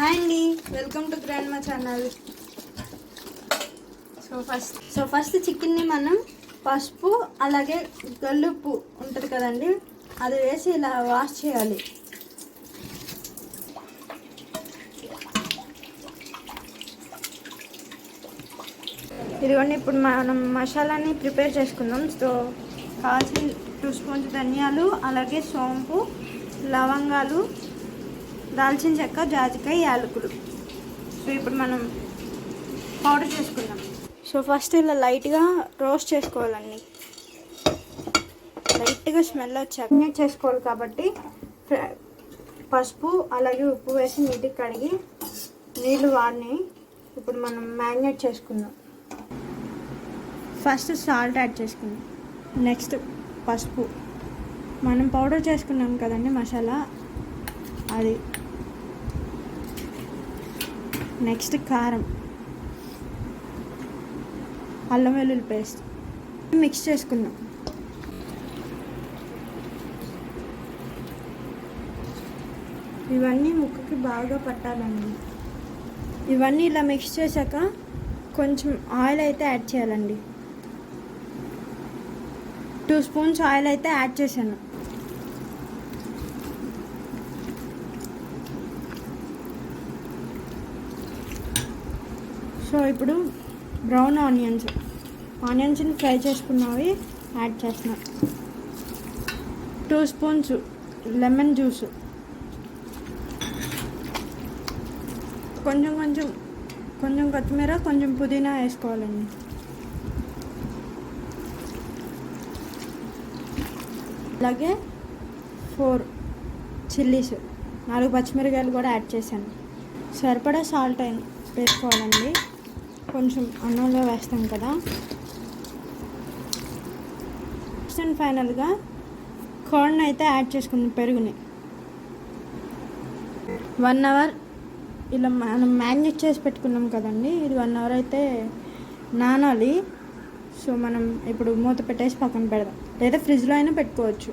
Hi అండి. Welcome to grand మా channel. So first so first చికెన్ని మనం పసుపు అలాగే గల్లుప్పు ఉంటుంది కదండి అది వేసి ఇలా వాష్ చేయాలి. ఇదిగోండి ఇప్పుడు మనం మసాలాని ప్రిపేర్ చేసుకుందాం. సో కావాల్సిన టూ స్పూన్స్ ధనియాలు అలాగే సోంపు లవంగాలు దాల్చిన చెక్క జాజికాయ యాలకులు. సో ఇప్పుడు మనం పౌడర్ చేసుకుందాం. సో ఫస్ట్ ఇలా లైట్గా రోస్ట్ చేసుకోవాలండి. లైట్గా స్మెల్ వచ్చాక చేసుకోవాలి కాబట్టి పసుపు అలాగే ఉప్పు వేసి నీటికి కడిగి నీళ్ళు వాడిని ఇప్పుడు మనం మ్యారినేట్ చేసుకుందాం. ఫస్ట్ సాల్ట్ యాడ్ చేసుకుందాం. నెక్స్ట్ పసుపు. మనం పౌడర్ చేసుకున్నాం కదండి మసాలా అది. నెక్స్ట్ కారం. అల్లం వెల్లుల్లి పేస్ట్. మిక్స్ చేసుకుందాం. ఇవన్నీ ముక్కకి బాగా పట్టాలండి. ఇవన్నీ ఇలా మిక్స్ చేశాక కొంచెం ఆయిల్ అయితే యాడ్ చేయాలండి. టూ స్పూన్స్ ఆయిల్ అయితే యాడ్ చేశాను. సో ఇప్పుడు బ్రౌన్ ఆనియన్స్ ఆనియన్స్ని ఫ్రై చేసుకున్నవి యాడ్ చేస్తున్నాం. Two spoons lemon juice. కొంచెం కొంచెం కొంచెం కొత్తిమీర కొంచెం పుదీనా వేసుకోవాలండి. అలాగే ఫోర్ చిల్లీస్ నాలుగు పచ్చిమిరకాయలు కూడా యాడ్ చేశాను. సరిపడా సాల్ట్ వేసుకోవాలండి. కొంచెం అన్నంలో వేస్తాం కదా. నెక్స్ట్ అండ్ ఫైనల్గా కార్న్ అయితే యాడ్ చేసుకున్నాం పెరుగుని. వన్ అవర్ ఇలా మనం మ్యారినేట్ చేసి పెట్టుకున్నాం కదండి. ఇది వన్ అవర్ అయితే నానాలి. సో మనం ఇప్పుడు మూత పెట్టేసి పక్కన పెడదాం. లేదా ఫ్రిడ్జ్లో అయినా పెట్టుకోవచ్చు.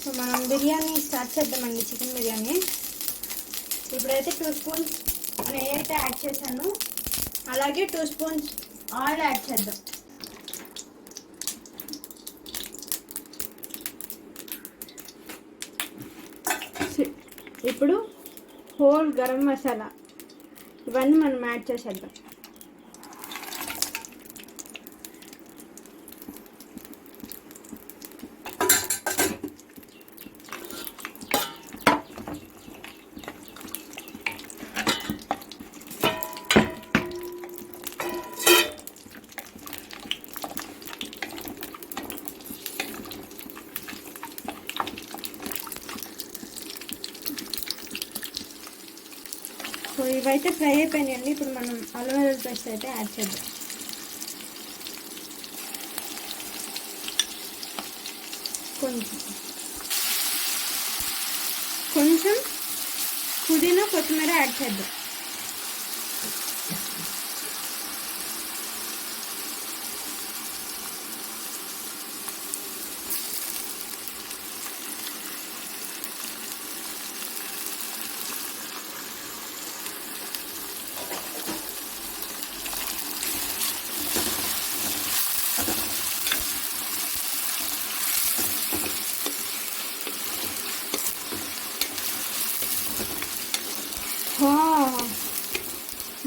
సో మనం బిర్యానీ స్టార్ట్ చేద్దామండి చికెన్ బిర్యానీ. ఇప్పుడైతే టూ స్పూన్స్ నెయ్యి అయితే యాడ్ చేశాను అలాగే టూ స్పూన్స్ ఆయిల్ యాడ్ చేద్దాం. ఇప్పుడు హోల్ గరం మసాలా ఇవన్నీ మనం యాడ్ చేసేద్దాం. ఇవైతే ఫ్రై అయిపోయినాయండి ఇప్పుడు మనం అల్లం వెల్లుల్లి పేస్ట్ అయితే యాడ్ చేద్దాం. కొంచెం. కొంచెం పుదీనా కొత్తిమీర యాడ్ చేద్దాం.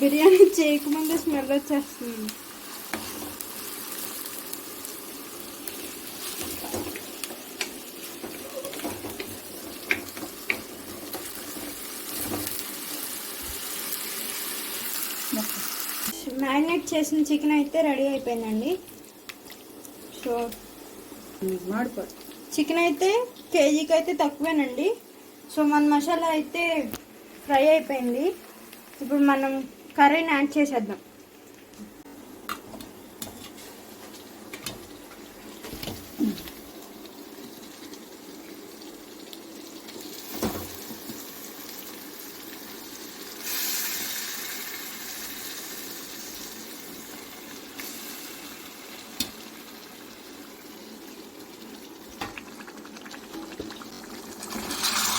బిర్యానీ చేయకముందే స్మెల్ వచ్చేస్తుంది. మ్యారినేట్ చేసిన చికెన్ అయితే రెడీ అయిపోయిందండి. సో చికెన్ అయితే కేజీకి అయితే తక్కువేనండి. సో మన మసాలా అయితే ఫ్రై అయిపోయింది. ఇప్పుడు మనం కర్రీని యాడ్ చేసేద్దాం.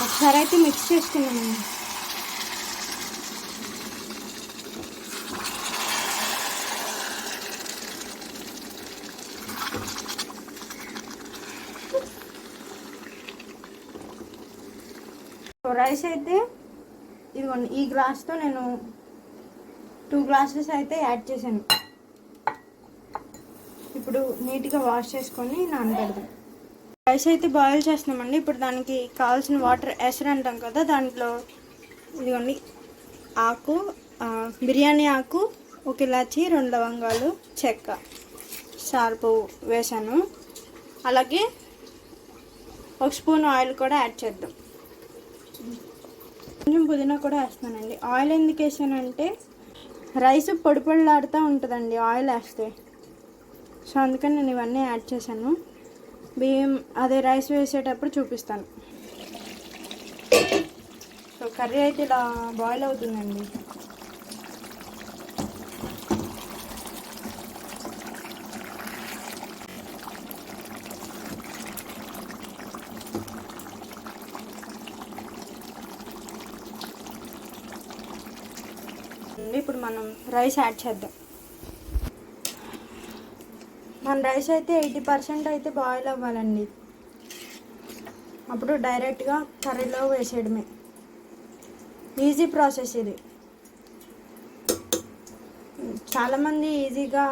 ఒకసారి అయితే మిక్స్ చేసుకున్నాను రైస్ అయితే ఇదిగోండి ఈ గ్లాస్తో నేను టూ గ్లాసెస్ అయితే యాడ్ చేశాను. ఇప్పుడు నీట్గా వాష్ చేసుకొని నానబెడదాం. రైస్ అయితే బాయిల్ చేస్తున్నామండి. ఇప్పుడు దానికి కావాల్సిన వాటర్ ఎసరు అంటాం కదా దాంట్లో ఇదిగోండి ఆకు బిర్యానీ ఆకు ఒక ఇలాచి రెండు లవంగాలు చెక్క సార్పు వేసాను అలాగే ఒక స్పూన్ ఆయిల్ కూడా యాడ్ చేద్దాం. కొంచెం పుదీనా కూడా వేస్తానండి. ఆయిల్ ఎందుకు వేసానంటే రైస్ పొడి పొడిలాడుతూ ఉంటుందండి ఆయిల్ వేస్తే. సో అందుకని నేను ఇవన్నీ యాడ్ చేశాను. బియ్యం అదే రైస్ వేసేటప్పుడు చూపిస్తాను. సో కర్రీ అయితే ఇలా బాయిల్ అవుతుందండి. ఇప్పుడు మనం రైస్ యాడ్ చేద్దాం. మన రైస్ అయితే ఎయిటీ పర్సెంట్ అయితే బాయిల్ అవ్వాలండి. అప్పుడు డైరెక్ట్గా కర్రీలో వేసేయడమే. ఈజీ ప్రాసెస్ ఇది. చాలామంది ఈజీగా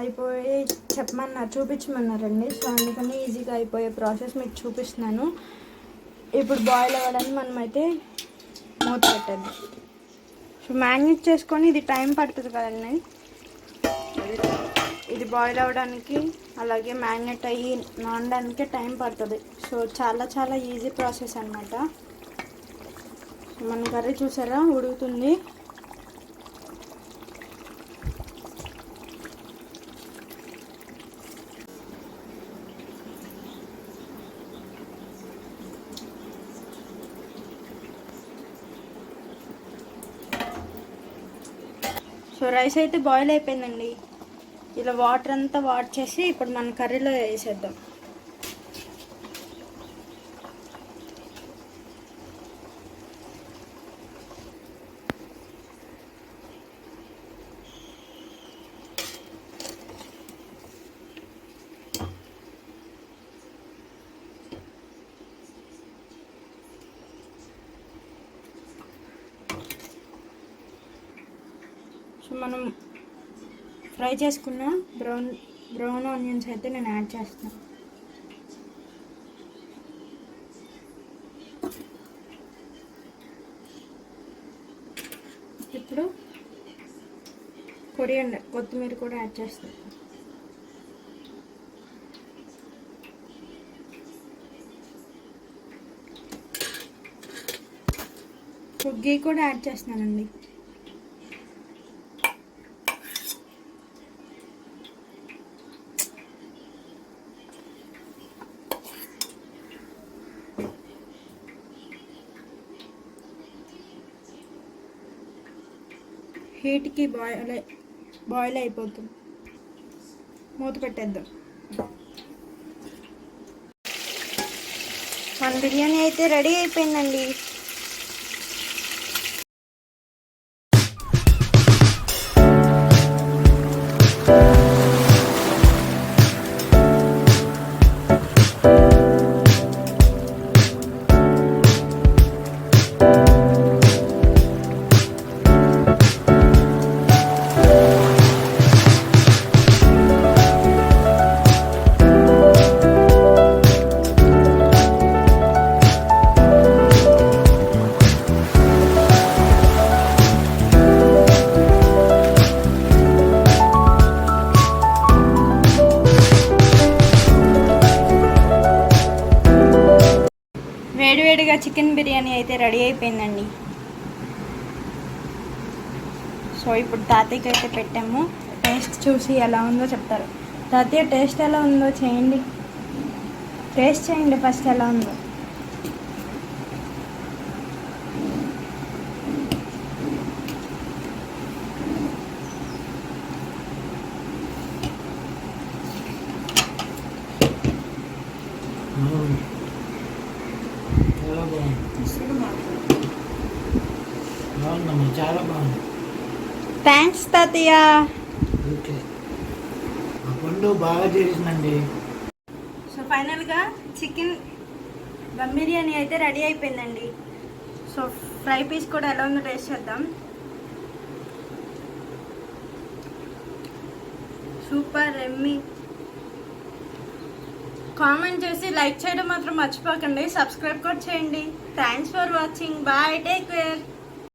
అయిపోయి చెప్పమన్నారు చూపించమన్నారండి. సో అందుకని ఈజీగా అయిపోయే ప్రాసెస్ మీకు చూపిస్తున్నాను. ఇప్పుడు బాయిల్ అవ్వడానికి మనం అయితే మూత పెట్టద్దాం. సో మ్యారినేట్ చేసుకొని ఇది టైం పడుతుంది కదండి. ఇది బాయిల్ అవ్వడానికి అలాగే మ్యాగ్నెట్ అయ్యి నానడానికి టైం పడుతుంది. సో చాలా చాలా ఈజీ ప్రాసెస్ అనమాట మన కర్రీ చూసారా? ఉడుకుతుంది. సో రైస్ అయితే బాయిల్ అయిపోయిందండి. ఇలా వాటర్ అంతా వాట్ చేసి ఇప్పుడు మన కర్రీలో వేసేద్దాం. మనం ఫ్రై చేసుకున్న బ్రౌన్ బ్రౌన్ ఆనియన్స్ అయితే నేను యాడ్ చేస్తాను ఇప్పుడు కొరియండర్ కొత్తిమీర కూడా యాడ్ చేస్తాను గీ కూడా యాడ్ చేస్తున్నానండి. హీట్కి బాయిల్ బాయిల్ అయిపోతుంది మూత పెట్టేద్దాం. మన బిర్యానీ అయితే రెడీ అయిపోయిందండి. రెడీ అయిపోయిందండి. సో ఇప్పుడు తాతయ్యకి అయితే పెట్టాము. టేస్ట్ చూసి ఎలా ఉందో చెప్తారు. తాతయ్య టేస్ట్ ఎలా ఉందో చేయండి. టేస్ట్ చేయండి ఫస్ట్ ఎలా ఉందో. ఎలా బాగుంది. బాగుందమ్మా చాలా బాగుంది థ్యాంక్స్ తాతయ్య ఓకే. ఆ పండు బాగా చేసిందండి. సో ఫైనల్గా చికెన్ దమ్ బిర్యానీ అయితే రెడీ అయిపోయిందండి. సో ఫ్రై పీస్ కూడా ఎలా ఉందో టేస్ట్ చేద్దాం. సూపర్ ఎమ్మి. కామెంట్ చేసి లైక్ చేయడం మాత్రం మర్చిపోకండి. సబ్స్క్రైబ్ కూడా చేయండి. Thanks for watching bye take care